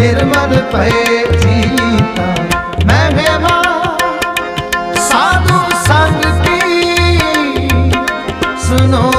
ਨਿਰਮਲ ਭਏ ਜੀਤਾ। ਮੈਂ ਗਵਾ ਸਾਧੂ ਸੰਗ ਕੀ ਸੁਨੋ